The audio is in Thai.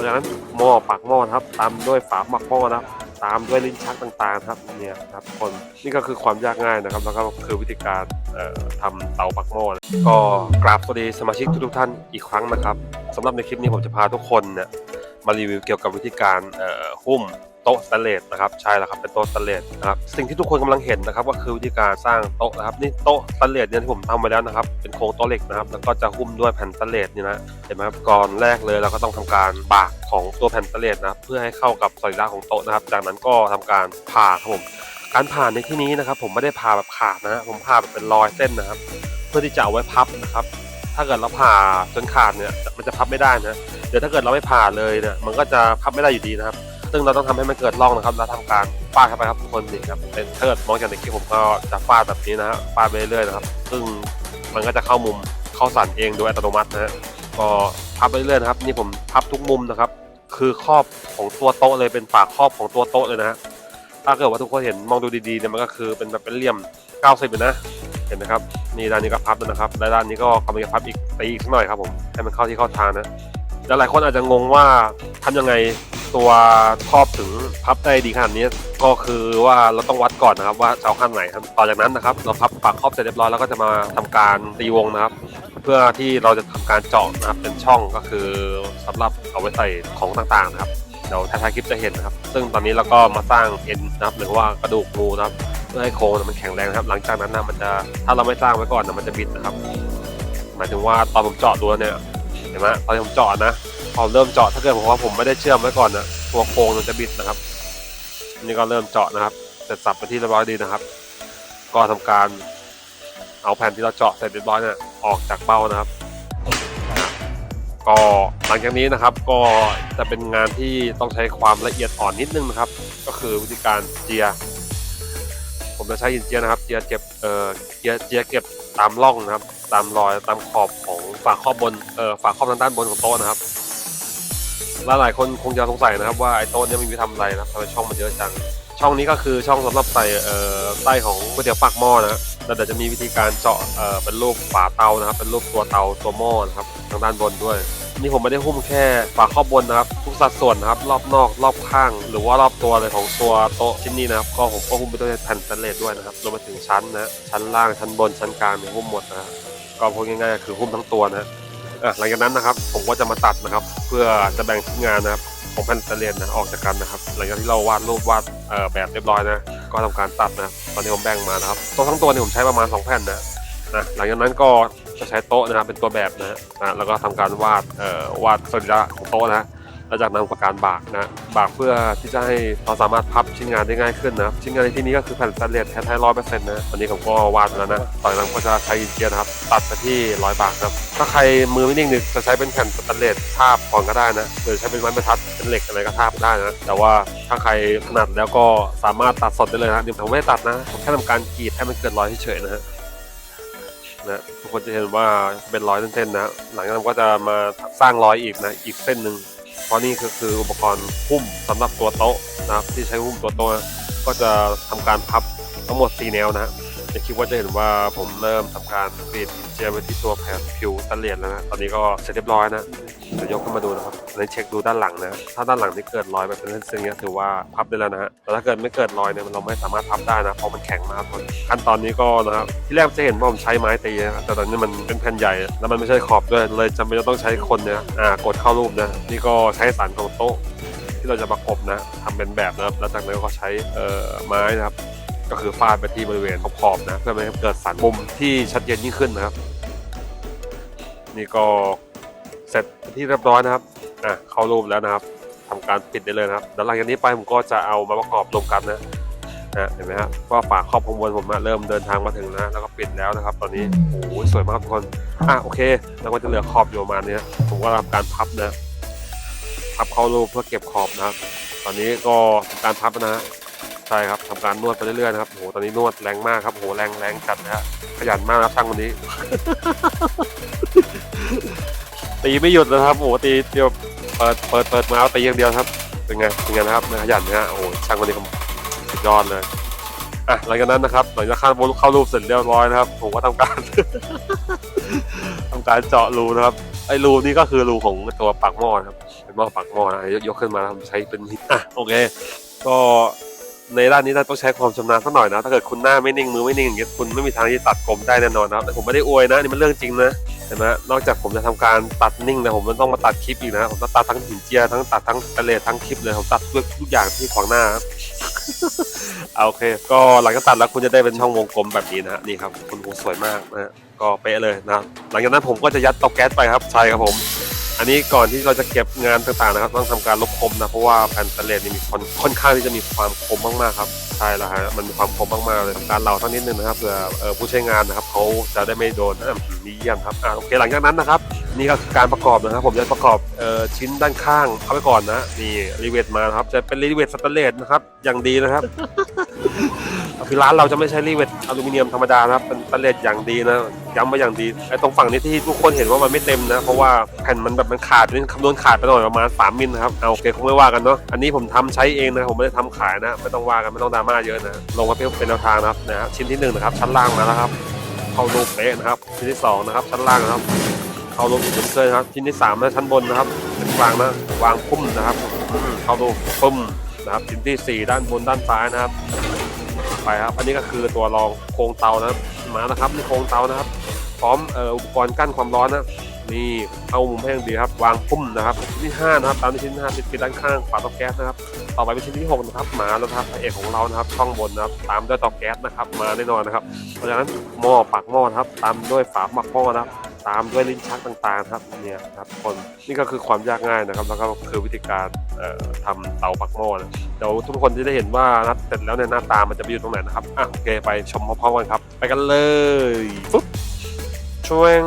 ราะฉะนั้นหม้อปากหม้อนะครับ ตามด้วยฝาหมักหม้อนะครับ ตามด้วยลิ้นชักต่างๆครับเนี่ยครับคนนี่ก็คือความยากง่ายนะครับ แล้วก็คือวิธีการเอ่อทำเตาปักหม้อก็กราบสวัสดีสมาชิกทุกๆท่านอีกครั้งนะครับสำหรับในคลิปนี้ผมจะพาทุกคนเนี่ย มารีวิวเกี่ยวกับวิธีการหุ้มโต๊ะสแตนเลสนะครับใช่แล้วครับเป็นโต๊ะสแตนเลสนะครับสิ่งที่ทุกคนกำลังเห็นนะครับก็คือวิธีการสร้างโต๊ะนะครับนี่โต๊ะสแตนเลสเนี่ยที่ผมทำไว้แล้วนะครับเป็นโครงโต๊ะเหล็กนะครับแล้วก็จะหุ้มด้วยแผ่นสแตนเลสนี่นะเห็นไหมครับก่อนแรกเลยเราก็ต้องทำการบากของตัวแผ่นสแตนเลสนะครับเพื่อให้เข้ากับสรีระของโต๊ะนะครับ จากนั้นก็ทำการผ่าครับผมการผ่าในที่นี้นะครับผมไม่ได้ผ่าแบบขาดนะฮะผมผ่าแบบเป็นรอยเส้นนะครับ เพื่อที่จะเอาไว้พับนะครับ ถ้าเกิดเราผ่าจนขาดเนี่ยมันจะพับไม่ได้นะเดี๋ยวถ้าเกิดเราไม่ผ่าเลยเนี่ยมันก็จะพับไม่ได้อยู่ดีนะครับ ซึ่งเราต้องทำให้มันเกิดร่องนะครับแล้วทำการฟาดเข้าไปครับทุกคนนี่ครับเป็นถ้าเกิดมองจากในคลิปผมก็จะฟาดแบบนี้นะฮะฟาดไปเรื่อยๆนะครับ ซึ่งมันก็จะเข้ามุมเข้าสั่นเองโดยอัตโนมัตินะฮะก็พับไปเรื่อยๆนะครับ นี่ผมพับทุกมุมนะครับ คือครอบของตัวโต๊ะเลยเป็นปากครอบของตัวโต๊ะเลยนะฮะถ้าเกิดว่าทุกคนเห็นมองดูดีๆเนี่ยมันก็คือเป็นแบบเป็นเหลี่ยม 90เลยนะ เห็นไหมครับนี่ด้านนี้ก็พับแล้วนะครับและด้านนี้ก็กำลังจะพับอีกตีอีกสักหน่อยครับผมให้มันเข้าที่เข้าทางนะแล้วหลายคนอาจจะงงว่าทำยังไงตัวครอบถึงพับได้ดีขนาดนี้ก็คือว่าเราต้องวัดก่อนนะครับ ว่าจะเอาข้างไหนครับต่อจากนั้นนะครับ เราพับปากครอบเสร็จเรียบร้อยแล้วก็จะมาทำการตีวงนะครับ เพื่อที่เราจะทำการเจาะนะครับเป็นช่องก็คือสำหรับเอาไว้ใส่ของต่างๆนะครับเดี๋ยวท้ายๆคลิปจะเห็นนะครับ ซึ่งตอนนี้เราก็มาสร้างเอ็นนะครับหรือว่ากระดูกงูนะครับ พื่อให้โครงมันแข็งแรงนะครับ หลังจากนั้นนะมันจะถ้าเราไม่สร้างไว้ก่อนนะมันจะบิดนะครับ หมายถึงว่าตอนผมเจาะดูเนี่ยเห็นไหมตอนผมเจาะนะพอเริ่มเจาะถ้าเกิดผมว่าผมไม่ได้เชื่อมไว้ก่อนนะตัวโครงมันจะบิดนะครับ นี่ก็เริ่มเจาะนะครับเสร็จสับไปที่เรียบร้อยดีนะครับ ก็ทำการเอาแผ่นที่เราเจาะเสร็จเรียบร้อยเนี่ยออกจากเบ้านะครับ ก็หลังจากนี้นะครับก็จะเป็นงานที่ต้องใช้ความละเอียดอ่อนนิดนึงนะครับ ก็คือวิธีการเจีย ผมจะใช้หินเจียนะครับ เจียเก็บเอ่อเจียเจียเก็บตามร่องนะครับ ตามรอยตามขอบของฝาครอบบนเอ่อฝาครอบทางด้านบนของโต๊ะนะครับแลหลายคนคงจะสงสัยนะครับ ว่าไอ้โต๊ะเนี้มันมีทำอะไรนะครับทำไมช่องมันเยอะจัง ช่องนี้ก็คือช่องสำหรับใส่เอ่อไส้ของก๋วยเตี๋ยวปากหม้อนะแล้วเดี๋ยวจะมีวิธีการเจาะเอ่อเป็นรูปฝาเตานะครับ เป็นรูปตัวเตาตัวหม้อนะครับทางด้านบนด้วย นี่ผมไม่ได้หุ้มแค่ฝาครอบบนนะครับ ทุกสัดส่วนนะครับ รอบนอกรอบข้าง หรือว่ารอบตัวเลยของตัวโต๊ะชิ้นนี้นะครับ ก็ผมก็หุ้มไปด้วยแผ่นสแตนเลสด้วยนะครับรวมไปถึงชั้นนะชั้นล่างชั้นบนชั้นกลางเนี่ยหุ้มหมดนะครับก็พูดง่ายๆคือหุ้มทั้งตัวนะอะหลังจากนั้นนะครับผมก็จะมาตัดนะครับ เพื่อจะแบ่งชิ้นงานนะครับของแผ่นสแตนเลสนะออกจากกันนะครับ หลังจากที่เราวาดรูปวาดเออแบบเรียบร้อยนะก็ทำการตัดนะตอนนี้ผมแบ่งมานะครับตัวทั้งตัวเนี่ยผมใช้ประมาณ 2 แผ่นนะนะหลังจากนั้นก็ จะใช้โต๊ะนะครับเป็นตัวแบบนะฮะแล้วก็ทำการวาดเอ่อวาดสรีระของโต๊ะนะแล้วจากนั้นประการบากนะบากเพื่อที่จะให้เราสามารถพับชิ้นงานได้ง่ายขึ้นนะครับชิ้นงานในที่นี้ก็คือแผ่นสแตนเลสแท้ๆร้อยเปอร์เซ็นต์นะตอนนี้ผมก็วาดแล้วนะตอนนั้นก็จะใช้อินเจียนะครับตัดไปที่ร้อยบากครับถ้าใครมือไม่นิ่งเนี่ยจะใช้เป็นแผ่นสแตนเลสทาบก่อนก็ได้นะหรือใช้เป็นไม้บรรทัดเป็นเหล็กอะไรก็ทาบได้นะแต่ว่าถ้าใครถนัดแล้วก็สามารถตัดสดได้เลยนะเดี๋ยวผมไม่ตัดนะผมแค่ทำการกรีดให้มันเกิดรอยเฉยๆนะฮะนะ คนจะเห็นว่าเป็นรอยเส้นๆนะ หลังจากนั้นก็จะมาสร้างรอยอีกนะ อีกเส้นหนึ่งเพราะนี่ก็คืออุปกรณ์หุ้มสำหรับตัวโต๊ะนะครับที่ใช้หุ้มตัวโต๊ะก็จะทำการพับทั้งหมด 4 แนวนะ ในคลิปว่าจะเห็นว่าผมเริ่มทำการกรีดหินเจียไปที่ตัวแผ่นผิวตันเหรียญแล้วนะตอนนี้ก็เสร็จเรียบร้อยนะเดี๋ยวยกขึ้นมาดูนะครับในเช็คดูด้านหลังนะถ้าด้านหลังที่เกิดรอยแบบเป็นเส้นๆเนี้ยถือว่าพับได้แล้วนะฮะแต่ถ้าเกิดไม่เกิดรอยเนี่ยเราไม่สามารถพับได้นะเพราะมันแข็งมากครับขั้นตอนนี้ก็นะครับที่แรกจะเห็นว่าผมใช้ไม้ตีนะแต่ตอนนี้มันเป็นแผ่นใหญ่แล้วมันไม่ใช่ขอบด้วยเลยจำเป็นจะต้องใช้คนเนี่ยอ่ากดเข้ารูปนะนี่ก็ใช้สารของโต๊ะที่เราจะประกบนะทำเป็นแบบนะครับแล้วจากนั้นก็ใช้เอ่อไม้นะครับ ก็คือฟาดไปที่บริเวณขอบๆนะเพื่อไม่ให้เกิดสันมุมที่ชัดเจนยิ่งขึ้นนะครับ นี่ก็เสร็จที่เรียบร้อยนะครับอะเข้ารูปแล้วนะครับทำการปิดได้เลยนะครับแล้วหลังจากนี้ไปผมก็จะเอามาประกอบรวมกันนะนะเห็นไหมครับว่าฝาครอบข้างบนผมอะเริ่มเดินทางมาถึงนะแล้วก็ปิดแล้วนะครับ ตอนนี้โอ้โหสวยมากครับทุกคนอะโอเคแล้วก็จะเหลือขอบอยู่ประมาณเนี้ยผมก็ทำการพับนะพับเข้ารูปเพื่อเก็บขอบนะครับ ตอนนี้ก็ทำการพับนะฮะ ใช่ครับทำการนวดไปเรื่อยๆนะครับโหตอนนี้นวดแรงมากครับโหแรงแรงจัดนะฮะขยันมากนะครับช่างคนนี้ ตีไม่หยุดนะครับโหตีเดียวเปิดเปิดเปิดมาเอาตีอย่างเดียวครับเป็นไงเป็นไงนะครับขยันนะฮะโอ้ช่างคนนี้ก็สุดยอดเลยอะหลังจากนั้นนะครับหลังจากข้าเข้ารูปเสร็จเรียบร้อยนะครับผมก็ทำการทำการเจาะรูนะครับไอ้รูนี่ก็คือรูของตัวปากหม้อนะครับเป็นหม้อปากหม้อนะยกยกขึ้นมาแล้วใช้เป็นอะโอเค ก็ ในด้านนี้ต้องใช้ความชำนาญสักหน่อยนะถ้าเกิดคุณหน้าไม่นิ่งมือไม่นิ่งอย่างเงี้ยคุณไม่มีทางที่ตัดกลมได้แน่นอนนะแต่ผมไม่ได้อวยนะนี่มันเรื่องจริงนะเห็นไหมนอกจากผมจะทำการตัดนิ่งนะผมมันต้องมาตัดคลิปอีกนะผมต้องตัดทั้งหินเจียทั้งตัดทั้งทะเลทั้งคลิปเลยผมตัดด้วยทุกอย่างที่ขวางหน้าเอาโอเค ก็หลังจากตัดแล้วคุณจะได้เป็นช่องวงกลมแบบนี้นะฮะนี่ครับคุณโอ้สวยมากนะก็เป๊ะเลยนะหลังจากนั้นผมก็จะยัดเตาแก๊สไปครับใช่ครับผม อันนี้ก่อนที่เราจะเก็บงานต่างๆนะครับต้องทำการลบคมนะเพราะว่าแผ่นสแตนเลสนี่มีค่อนค่อนข้างที่จะมีความคมมากๆครับใช่แล้วฮะมันมีความคมมากๆเลยการเราทั้งนิดนึงนะครับเผื่อผู้ใช้งานนะครับเขาจะได้ไม่โดนอะมีเยี่ยมครับอ่าโอเคหลังจากนั้นนะครับนี่ก็คือการประกอบนะครับ ผมจะประกอบเอ่อชิ้นด้านข้างเข้าไปก่อนนะนี่รีเวทมาครับจะเป็นรีเวทสแตนเลสนะครับอย่างดีนะครับ คือร้านเราจะไม่ใช้รีเวทอลูมิเนียมธรรมดานะครับเป็นสแตนเลสอย่างดีนะย้ำมาอย่างดีไอ้ตรงฝั่งนี้ที่ทุกคนเห็นว่ามันไม่เต็มนะเพราะว่าแผ่นมันแบบมันขาดนี่คำนวณขาดไปหน่อยประมาณ3มิลนะครับเอาโอเคคงไม่ว่ากันเนาะอันนี้ผมทำใช้เองนะผมไม่ได้ทำขายนะไม่ต้องว่ากันไม่ต้องดราม่าเยอะนะลงมาเพื่อเป็นแนวทางนะครับนะครับชิ้นที่หนึ่งนะครับชั้นล่างมาแล้วครับเข้ารูปเป๊ะนะครับชิ้นที่สองนะครับชั้นล่างนะครับเข้ารูปอีกเซอร์ครับชิ้นที่สามนะชั้นบนนะครับเป็นกลางนะวางพุ่มนะครับเข้ารูปพุ่มนะครับชิ้นที่สี่ด้านบนด้านซ้ายนะครับ ไปครับ อันนี้ก็คือตัวรองโครงเตานะครับ มานะครับนี่โครงเตานะครับ พร้อมอ,อุปกรณ์กั้นความร้อนนะนี่เอามุมให้งดีครับวางพุ่มนะครับชิ้นที่ห้านะครับตามที่ชิ้นที่ห้าติดด้านข้างฝาเตาแก๊สนะครับต่อไปเป็นชิ้นที่หกนะครับมาแล้วครับพระเอกของเรานะครับช่องบนนะครับตามด้วยเตาแก๊สนะครับมาแน่นอนนะครับเพราะฉะนั้นหม้อปากหม้อนะครับตามด้วยฝาหมักหม้อนะครับ ตามด้วยลิ้นชักต่างๆครับเนี่ยครับคนนี่ก็คือความยากง่ายนะครับ แล้วก็คือวิธีการเอ่อทำเตาปักหม้อนะเดี๋ยวทุกคนจะได้เห็นว่านัดเสร็จแล้วในหน้าตามันจะไปอยู่ตรงไหนนะครับอะโอเคไปชมพร้อมๆกันครับ ไปกันเลยปุ๊บช่วง